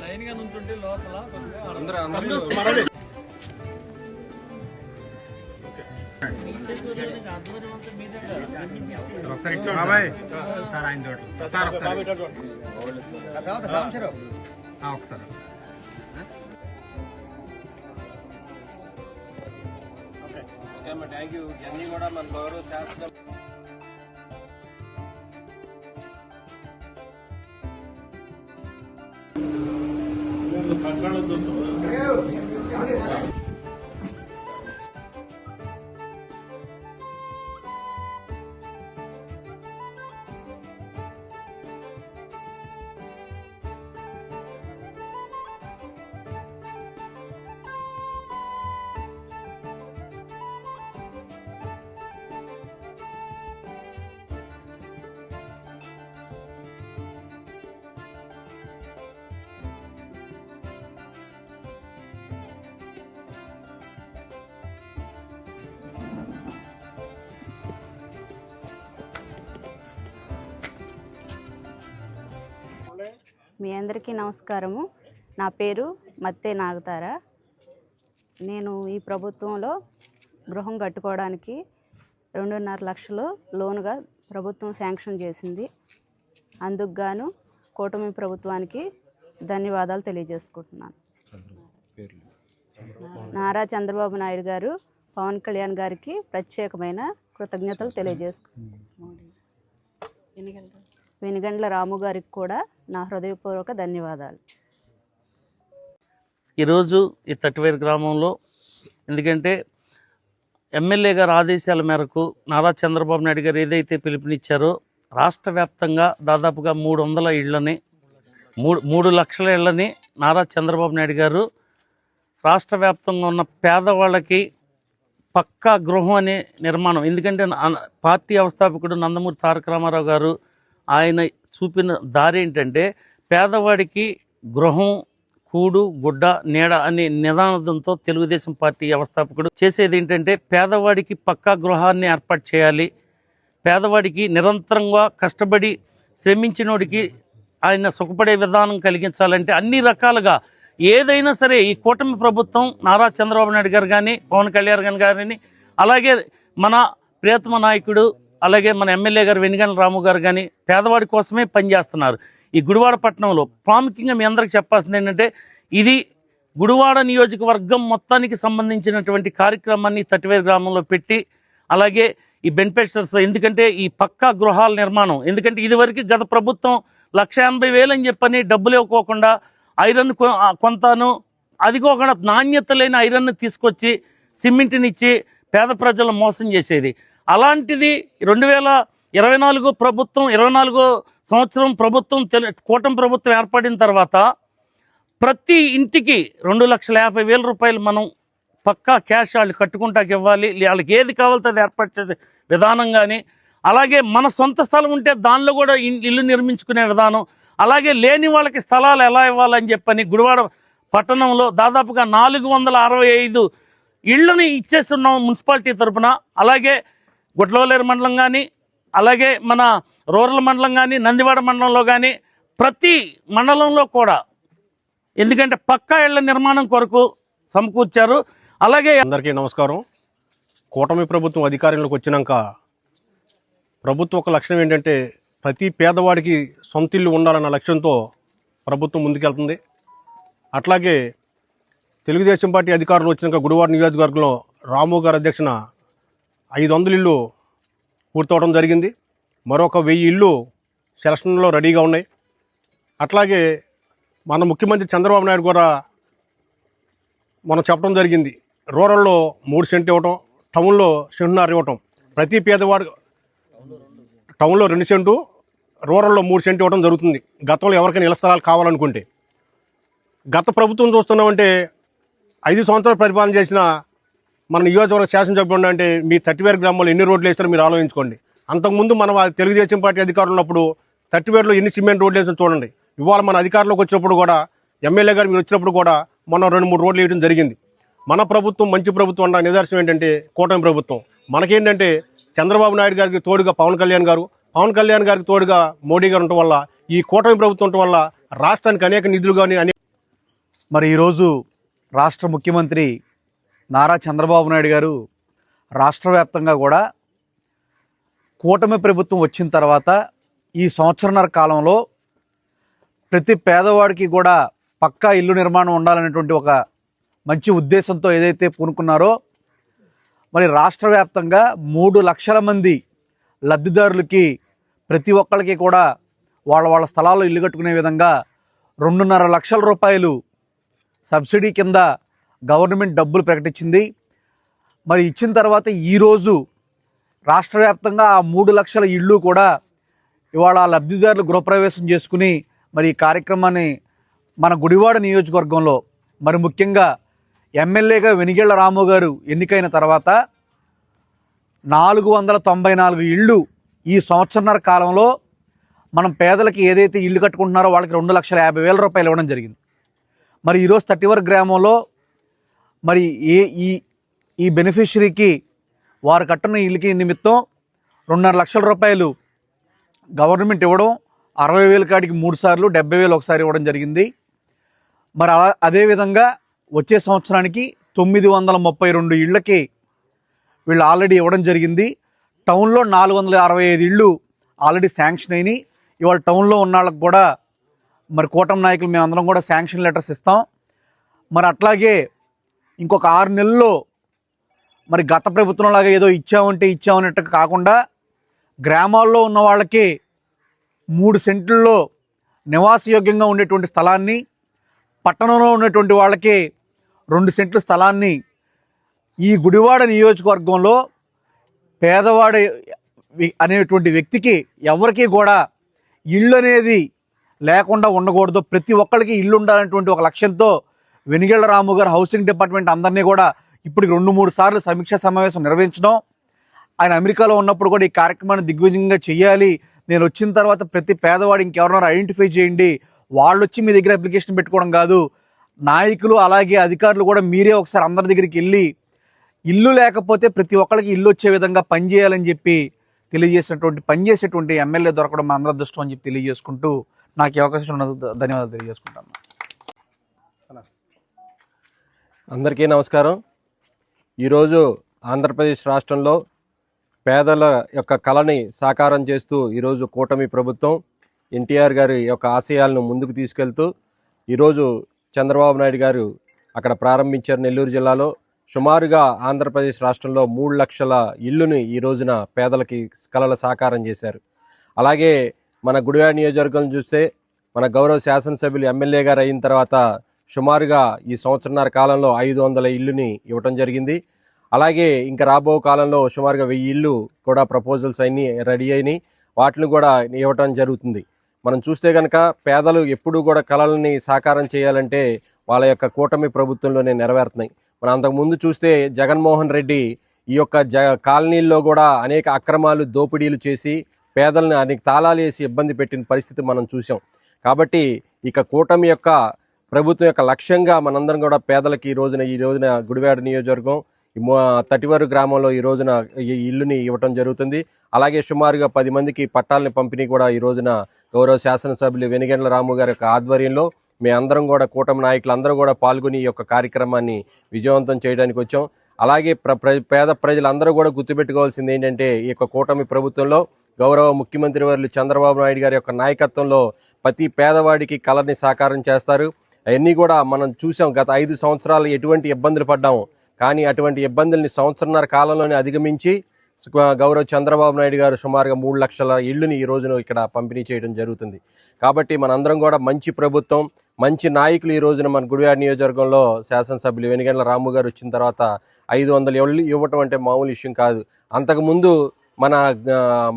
లైన్గా నుంచుంటే లోపల ఒకసారి సార్ ఆయన చూడండి సార్ ఒకసారి ఒకసారి థ్యాంక్ యూ జర్నీ కూడా మన గౌరవ శాస్త్రం మీ అందరికీ నమస్కారము. నా పేరు మత్తే నాగతార. నేను ఈ ప్రభుత్వంలో గృహం కట్టుకోవడానికి రెండున్నర లక్షలు లోనుగా ప్రభుత్వం శాంక్షన్ చేసింది. అందుకు గాను కూటమి ప్రభుత్వానికి ధన్యవాదాలు తెలియజేసుకుంటున్నాను. నారా చంద్రబాబు నాయుడు గారు పవన్ కళ్యాణ్ గారికి ప్రత్యేకమైన కృతజ్ఞతలు తెలియజేసుకుంటున్నాను. వెనుగండ్ల రాము గారికి కూడా నా హృదయపూర్వక ధన్యవాదాలు. ఈరోజు ఈ తట్టువేరు గ్రామంలో ఎందుకంటే ఎమ్మెల్యే గారి ఆదేశాల మేరకు నారా చంద్రబాబు నాయుడు గారు ఏదైతే పిలుపునిచ్చారో రాష్ట్ర వ్యాప్తంగా దాదాపుగా మూడు వందల ఇళ్ళని మూడు మూడు లక్షల ఇళ్ళని నారా చంద్రబాబు నాయుడు గారు రాష్ట్ర వ్యాప్తంగా ఉన్న పేదవాళ్ళకి పక్కా గృహం అనే నిర్మాణం ఎందుకంటే పార్టీ వ్యవస్థాపకుడు నందమూరి తారక రామారావు గారు ఆయన చూపిన దారి ఏంటంటే పేదవాడికి గృహం కూడు గుడ్డ నీడ అనే నిదానంతో తెలుగుదేశం పార్టీ వ్యవస్థాపకుడు చేసేది ఏంటంటే పేదవాడికి పక్కా గృహాన్ని ఏర్పాటు చేయాలి. పేదవాడికి నిరంతరంగా కష్టపడి శ్రమించినోడికి ఆయన సుఖపడే విధానం కలిగించాలంటే అన్ని రకాలుగా ఏదైనా సరే ఈ కూటమి ప్రభుత్వం నారా చంద్రబాబు నాయుడు గారు కానీ పవన్ కళ్యాణ్ గారిని అలాగే మన ప్రియతమ నాయకుడు అలాగే మన ఎమ్మెల్యే గారు వెనుగండ్ల రాము గారు కానీ పేదవాడి కోసమే పనిచేస్తున్నారు ఈ గుడివాడ పట్టణంలో ప్రాముఖ్యంగా మీ అందరికి చెప్పాల్సింది ఏంటంటే ఇది గుడివాడ నియోజకవర్గం మొత్తానికి సంబంధించినటువంటి కార్యక్రమాన్ని తటివేరు గ్రామంలో పెట్టి అలాగే ఈ బెనిఫిషర్స్ ఎందుకంటే ఈ పక్కా గృహాల నిర్మాణం ఎందుకంటే ఇదివరకు గత ప్రభుత్వం లక్ష ఎనభై వేలు అని చెప్పని డబ్బులు ఇవ్వకోకుండా ఐరన్ కొంతాను కొంతను అది కాకుండా నాణ్యత లేని ఐరన్ తీసుకొచ్చి సిమెంట్ని ఇచ్చి పేద ప్రజలను మోసం చేసేది. అలాంటిది రెండు వేల ఇరవై నాలుగు ప్రభుత్వం ఇరవై నాలుగో సంవత్సరం ప్రభుత్వం తెలు కూటమి ప్రభుత్వం ఏర్పడిన తర్వాత ప్రతి ఇంటికి రెండు లక్షల యాభై వేల రూపాయలు మనం పక్కా క్యాష్ వాళ్ళు కట్టుకుంటాకి ఇవ్వాలి. వాళ్ళకి ఏది కావాలితే అది ఏర్పాటు చేసే విధానం కానీ అలాగే మన సొంత స్థలం ఉంటే దానిలో కూడా ఇల్లు నిర్మించుకునే విధానం అలాగే లేని వాళ్ళకి స్థలాలు ఎలా ఇవ్వాలని చెప్పని గుడివాడ పట్టణంలో దాదాపుగా నాలుగు వందల అరవై ఐదు ఇళ్ళని ఇచ్చేస్తున్నాం మున్సిపాలిటీ తరపున. అలాగే గుట్లవలేరు మండలం కానీ అలాగే మన రూరల్ మండలం కానీ నందివాడ మండలంలో కానీ ప్రతి మండలంలో కూడా ఎందుకంటే పక్కా ఇళ్ళ నిర్మాణం కొరకు సమకూర్చారు. అలాగే అందరికీ నమస్కారం. కూటమి ప్రభుత్వం అధికారంలోకి వచ్చినాక ప్రభుత్వం ఒక లక్ష్యం ఏంటంటే ప్రతి పేదవాడికి సొంత ఇల్లు ఉండాలన్న లక్ష్యంతో ప్రభుత్వం ముందుకెళ్తుంది. అట్లాగే తెలుగుదేశం పార్టీ అధికారులు వచ్చినాక గుడివాడ నియోజకవర్గంలో రాము గారి అధ్యక్షన ఐదు వందల ఇల్లు పూర్తవడం జరిగింది. మరొక వెయ్యి ఇల్లు సెలక్షన్లో రెడీగా ఉన్నాయి. అట్లాగే మన ముఖ్యమంత్రి చంద్రబాబు నాయుడు కూడా మనం చెప్పడం జరిగింది. రూరల్లో మూడు సెంట్లు ఇవ్వటం టౌన్లో సెంటున్నర ఇవ్వటం. ప్రతి పేదవాడు టౌన్లో రెండు సెంటు రూరల్లో మూడు సెంటు ఇవ్వడం జరుగుతుంది. గతంలో ఎవరికైనా ఇళ్ళ స్థలాలు కావాలనుకుంటే. గత ప్రభుత్వం చూస్తున్నామంటే ఐదు సంవత్సరాలు పరిపాలన చేసిన మన నియోజకవర్గ శాసనసభ్యుడు అంటే మీ తట్టివేరు గ్రామంలో ఎన్ని రోడ్లు వేస్తారో మీరు ఆలోచించుకోండి. అంతకుముందు మనం తెలుగుదేశం పార్టీ అధికారులు ఉన్నప్పుడు థర్టీవేర్లో ఎన్ని సిమెంట్ రోడ్లు వేసిన చూడండి. ఇవాళ మన అధికారంలోకి వచ్చినప్పుడు కూడా ఎమ్మెల్యే గారు మీరు వచ్చినప్పుడు కూడా మనం రెండు మూడు రోడ్లు వేయడం జరిగింది. మన ప్రభుత్వం మంచి ప్రభుత్వం అన్న నిదర్శనం ఏంటంటే కూటమి ప్రభుత్వం. మనకేంటంటే చంద్రబాబు నాయుడు గారికి తోడుగా పవన్ కళ్యాణ్ గారు పవన్ కళ్యాణ్ గారికి తోడుగా మోడీ గారు ఉండటం వల్ల ఈ కూటమి ప్రభుత్వం ఉండటం వల్ల రాష్ట్రానికి అనేక నిధులు కానీ అనేక మరి ఈరోజు రాష్ట్ర ముఖ్యమంత్రి నారా చంద్రబాబు నాయుడు గారు రాష్ట్ర వ్యాప్తంగా కూడా కూటమి ప్రభుత్వం వచ్చిన తర్వాత ఈ సంవత్సరన్నర కాలంలో ప్రతి పేదవాడికి కూడా పక్కా ఇల్లు నిర్మాణం ఉండాలనేటువంటి ఒక మంచి ఉద్దేశంతో ఏదైతే పూనుకున్నారో మరి రాష్ట్ర వ్యాప్తంగా మూడు లక్షల మంది లబ్ధిదారులకి ప్రతి ఒక్కరికి కూడా వాళ్ళ వాళ్ళ స్థలాల్లో ఇల్లు కట్టుకునే విధంగా రెండున్నర లక్షల రూపాయలు సబ్సిడీ కింద గవర్నమెంట్ డబ్బులు ప్రకటించింది. మరి ఇచ్చిన తర్వాత ఈరోజు రాష్ట్ర వ్యాప్తంగా ఆ మూడు లక్షల ఇళ్ళు కూడా ఇవాళ లబ్ధిదారులు గృహప్రవేశం చేసుకుని మరి ఈ కార్యక్రమాన్ని మన గుడివాడ నియోజకవర్గంలో మరి ముఖ్యంగా ఎమ్మెల్యేగా వెనిగేళ్ళ రాము గారు ఎన్నికైన తర్వాత నాలుగు వందల తొంభై నాలుగు ఇళ్ళు ఈ సంవత్సరన్నర కాలంలో మనం పేదలకి ఏదైతే ఇల్లు కట్టుకుంటున్నారో వాళ్ళకి రెండు లక్షల యాభై వేల రూపాయలు ఇవ్వడం జరిగింది. మరి ఈరోజు తట్టివర్ గ్రామంలో మరి ఏ ఈ ఈ బెనిఫిషరీకి వారు కట్టిన ఇల్లుకి నిమిత్తం రెండున్నర లక్షల రూపాయలు గవర్నమెంట్ ఇవ్వడం అరవై వేల కాడికి మూడు సార్లు డెబ్బై వేలు ఒకసారి ఇవ్వడం జరిగింది. మరి అలా అదేవిధంగా వచ్చే సంవత్సరానికి తొమ్మిది వందల ముప్పై రెండు ఇళ్ళకి వీళ్ళు ఆల్రెడీ ఇవ్వడం జరిగింది. టౌన్లో నాలుగు వందల అరవై ఐదు ఇళ్ళు ఆల్రెడీ శాంక్షన్ అయినాయి. ఇవాళ టౌన్లో ఉన్న వాళ్ళకి కూడా మరి కూటమి నాయకులు మేమందరం కూడా శాంక్షన్ లెటర్స్ ఇస్తాం. మరి అట్లాగే ఇంకొక ఆరు నెలల్లో మరి గత ప్రభుత్వం లాగా ఏదో ఇచ్చామంటే ఇచ్చామన్నట్టు కాకుండా గ్రామాల్లో ఉన్న వాళ్ళకి మూడు సెంట్లలో నివాసయోగ్యంగా ఉండేటువంటి స్థలాన్ని పట్టణంలో ఉన్నటువంటి వాళ్ళకి రెండు సెంట్ల స్థలాన్ని ఈ గుడివాడ నియోజకవర్గంలో పేదవాడి అనేటువంటి వ్యక్తికి ఎవరికి కూడా ఇల్లు అనేది లేకుండా ఉండకూడదు. ప్రతి ఒక్కరికి ఇల్లు ఉండాలనేటువంటి ఒక లక్ష్యంతో వెనిగళ్ళ రాము గారు హౌసింగ్ డిపార్ట్మెంట్ అందరినీ కూడా ఇప్పటికి రెండు మూడు సార్లు సమీక్షా సమావేశం నిర్వహించడం. ఆయన అమెరికాలో ఉన్నప్పుడు కూడా ఈ కార్యక్రమాన్ని దిగ్విజయంగా చేయాలి. నేను వచ్చిన తర్వాత ప్రతి పేదవాడు ఇంకెవరన్నా ఐడెంటిఫై చేయండి. వాళ్ళు వచ్చి మీ దగ్గర అప్లికేషన్ పెట్టుకోవడం కాదు. నాయకులు అలాగే అధికారులు కూడా మీరే ఒకసారి అందరి దగ్గరికి వెళ్ళి ఇల్లు లేకపోతే ప్రతి ఒక్కరికి ఇల్లు వచ్చే విధంగా పనిచేయాలని చెప్పి తెలియజేసినటువంటి పనిచేసేటువంటి ఎమ్మెల్యే దొరకడం మా అందరి అదృష్టం అని చెప్పి తెలియజేసుకుంటూ నాకు ఈ అవకాశం ఉన్నది ధన్యవాదాలు తెలియజేసుకుంటాను. అందరికీ నమస్కారం. ఈరోజు ఆంధ్రప్రదేశ్ రాష్ట్రంలో పేదల యొక్క కళని సాకారం చేస్తూ ఈరోజు కూటమి ప్రభుత్వం ఎన్టీఆర్ గారి యొక్క ఆశయాలను ముందుకు తీసుకెళ్తూ ఈరోజు చంద్రబాబు నాయుడు గారు అక్కడ ప్రారంభించారు నెల్లూరు జిల్లాలో. సుమారుగా ఆంధ్రప్రదేశ్ రాష్ట్రంలో మూడు లక్షల ఇల్లుని ఈ రోజున పేదలకి కళల సాకారం చేశారు. అలాగే మన గుడివాడ నియోజకవర్గం చూస్తే మన గౌరవ శాసనసభ్యులు ఎమ్మెల్యే గారు అయిన తర్వాత సుమారుగా ఈ సంవత్సరన్నర కాలంలో ఐదు వందల ఇల్లుని ఇవ్వటం జరిగింది. అలాగే ఇంకా రాబో కాలంలో సుమారుగా వెయ్యి ఇల్లు కూడా ప్రపోజల్స్ అన్ని రెడీ అయినాయి వాటిని కూడా ఇవ్వటం జరుగుతుంది. మనం చూస్తే కనుక పేదలు ఎప్పుడూ కూడా కళలని సాకారం చేయాలంటే వాళ్ళ యొక్క కూటమి ప్రభుత్వంలోనే నెరవేరుతున్నాయి. మనం అంతకుముందు చూస్తే జగన్మోహన్ రెడ్డి ఈ యొక్క జ కాలనీల్లో కూడా అనేక అక్రమాలు దోపిడీలు చేసి పేదలను అనేక తాళాలు వేసి ఇబ్బంది పెట్టిన పరిస్థితి మనం చూసాం కాబట్టి ఇక కూటమి యొక్క ప్రభుత్వం యొక్క లక్ష్యంగా మనందరం కూడా పేదలకి ఈ రోజున ఈ రోజున గుడివాడ నియోజకవర్గం తటివారు గ్రామంలో ఈ రోజున ఈ ఇల్లుని ఇవ్వటం జరుగుతుంది. అలాగే సుమారుగా పది మందికి పట్టాలని పంపిణీ కూడా ఈ రోజున గౌరవ శాసనసభ్యులు వెనిగండ్ల రాము గారి యొక్క ఆధ్వర్యంలో మీ అందరం కూడా కూటమి నాయకులు అందరూ కూడా పాల్గొని ఈ యొక్క కార్యక్రమాన్ని విజయవంతం చేయడానికి వచ్చాం. అలాగే ప్ర పేద ప్రజలందరూ కూడా గుర్తుపెట్టుకోవాల్సింది ఏంటంటే ఈ యొక్క కూటమి ప్రభుత్వంలో గౌరవ ముఖ్యమంత్రి వర్యులు చంద్రబాబు నాయుడు గారి యొక్క నాయకత్వంలో ప్రతి పేదవాడికి కళని సాకారం చేస్తారు. అవన్నీ కూడా మనం చూసాం. గత ఐదు సంవత్సరాలు ఎటువంటి ఇబ్బందులు పడ్డాము. కానీ అటువంటి ఇబ్బందుల్ని సంవత్సరన్నర కాలంలోనే అధిగమించి గౌరవ చంద్రబాబు నాయుడు గారు సుమారుగా మూడు లక్షల ఇళ్ళని ఈ రోజున ఇక్కడ పంపిణీ చేయడం జరుగుతుంది. కాబట్టి మనందరం కూడా మంచి ప్రభుత్వం మంచి నాయకులు ఈ రోజున మన గుడివాడ నియోజకవర్గంలో శాసనసభ్యులు వెనుగండ్ల రాము గారు వచ్చిన తర్వాత ఐదు వందల ఇళ్ళు ఇవ్వటం అంటే మామూలు విషయం కాదు. అంతకుముందు మన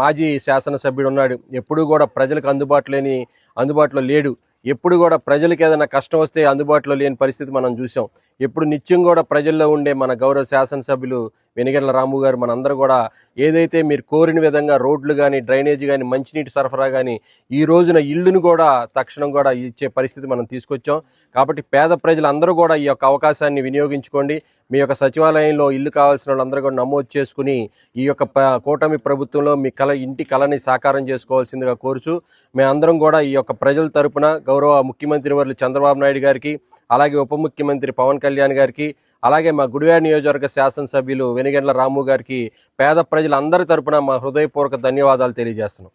మాజీ శాసనసభ్యుడు ఉన్నాడు. ఎప్పుడూ కూడా ప్రజలకు అందుబాటులోని అందుబాటులో లేడు. ఎప్పుడు కూడా ప్రజలకు ఏదైనా కష్టం వస్తే అందుబాటులో లేని పరిస్థితి మనం చూసాం ఎప్పుడు నిత్యం కూడా ప్రజల్లో ఉండే మన గౌరవ శాసనసభ్యులు వెనిగండ్ల రాము గారు మనందరూ కూడా ఏదైతే మీరు కోరిన విధంగా రోడ్లు కానీ డ్రైనేజ్ కానీ మంచినీటి సరఫరా కానీ ఈ రోజున ఇల్లును కూడా తక్షణం కూడా ఇచ్చే పరిస్థితి మనం తీసుకొచ్చాం. కాబట్టి పేద ప్రజలందరూ కూడా ఈ యొక్క అవకాశాన్ని వినియోగించుకోండి. మీ యొక్క సచివాలయంలో ఇల్లు కావాల్సిన వాళ్ళందరూ కూడా నమోదు చేసుకుని ఈ యొక్క కూటమి ప్రభుత్వంలో మీ కళ ఇంటి కళని సాకారం చేసుకోవాల్సిందిగా కోరుచు. మేమందరం కూడా ఈ యొక్క ప్రజల తరపున గౌరవ ముఖ్యమంత్రి వర్లు చంద్రబాబు నాయుడు గారికి అలాగే ఉప ముఖ్యమంత్రి పవన్ కళ్యాణ్ గారికి అలాగే మా గుడివాడ నియోజకవర్గ శాసనసభ్యులు వెనిగండ్ల రాము గారికి పేద ప్రజలందరి తరపున మా హృదయపూర్వక ధన్యవాదాలు తెలియజేస్తున్నాం.